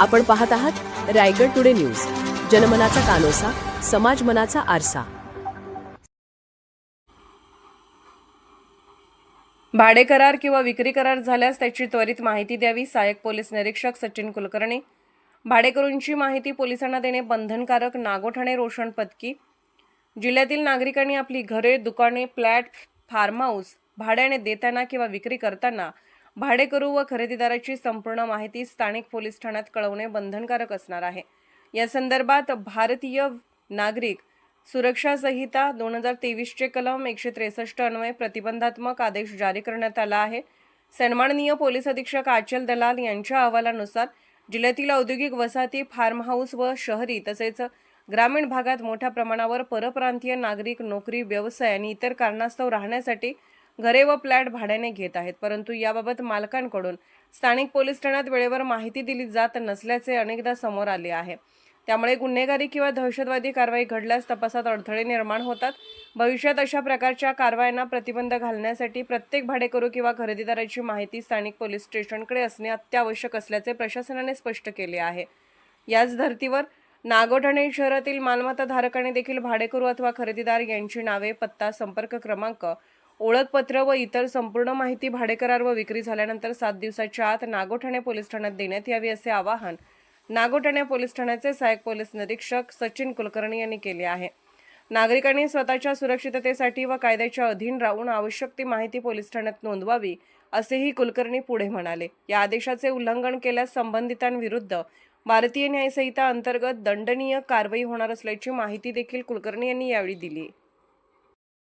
आपण पाहत आहात रायगड टुडे न्यूज. जनमनाचा कानोसा समाज मनाचा आरसा. भाडे करार किंवा विक्री करार झाल्यास त्याची त्वरित माहिती द्यावी सहाय्यक पोलीस निरीक्षक सचिन कुलकर्णी. भाडेकरूंची माहिती पोलिसांना देणे बंधनकारक नागोठाणे रोशन पत्की जिल्ह्यातील नागरिकांनी आपली घरे दुकाने फ्लॅट फार्म हाऊस भाड्याने देताना किंवा विक्री करताना भाडेकरू व खरेदीदाराची संपूर्ण माहिती स्थानिक पोलीस ठाण्यात कळवणे बंधनकारक असणार आहे. या संदर्भात भारतीय नागरिक सुरक्षा संहिता दोन हजार तेवीसचे कलम एकशे त्रेसष्ट अन्वये प्रतिबंधात्मक आदेश जारी करण्यात आला आहे. सन्माननीय पोलीस अधीक्षक आचल दलाल यांच्या अहवालानुसार जिल्ह्यातील औद्योगिक वसाहती फार्म हाऊस व शहरी तसेच ग्रामीण भागात मोठ्या प्रमाणावर परप्रांतीय नागरिक नोकरी व्यवसाय आणि इतर कारणास्तव राहण्यासाठी घरे व फ्लॅट भाड्याने घेत आहेत परंतु याबाबत मालकांकडून स्थानिक पोलीस ठाण्यात वेळेवर माहिती दिली जात नसल्याचे अनेकदा समोर आले आहे. त्यामुळे गुन्हेगारी किंवा दहशतवादी कारवाई घडल्यास तपासात अडथळे निर्माण होतात. भविष्यात अशा प्रकारच्या कारवायांना प्रतिबंध घालण्यासाठी प्रत्येक भाडेकरू किंवा खरेदीदाराची माहिती स्थानिक पोलीस स्टेशनकडे असणे अत्यावश्यक असल्याचे प्रशासनाने स्पष्ट केले आहे. याच धर्तीवर नागोठाणे शहरातील मालमत्ताधारकाने देखील भाडेकरू अथवा खरेदीदार यांची नावे पत्ता संपर्क क्रमांक ओळखपत्र व इतर संपूर्ण माहिती भाडेकरार व विक्री झाल्यानंतर सात दिवसाच्या आत नागोठाणे पोलीस ठाण्यात देण्यात यावी असे आवाहन नागोठाणे पोलीस ठाण्याचे सहाय्यक पोलीस निरीक्षक सचिन कुलकर्णी यांनी केले आहे. नागरिकांनी स्वतःच्या सुरक्षिततेसाठी व कायद्याच्या अधीन राहून आवश्यक ती माहिती पोलीस ठाण्यात नोंदवावी असेही कुलकर्णी पुढे म्हणाले. या आदेशाचे उल्लंघन केल्यास संबंधितांविरुद्ध भारतीय न्यायसंहिता अंतर्गत दंडनीय कारवाई होणार असल्याची माहिती देखील कुलकर्णी यांनी यावेळी दिली.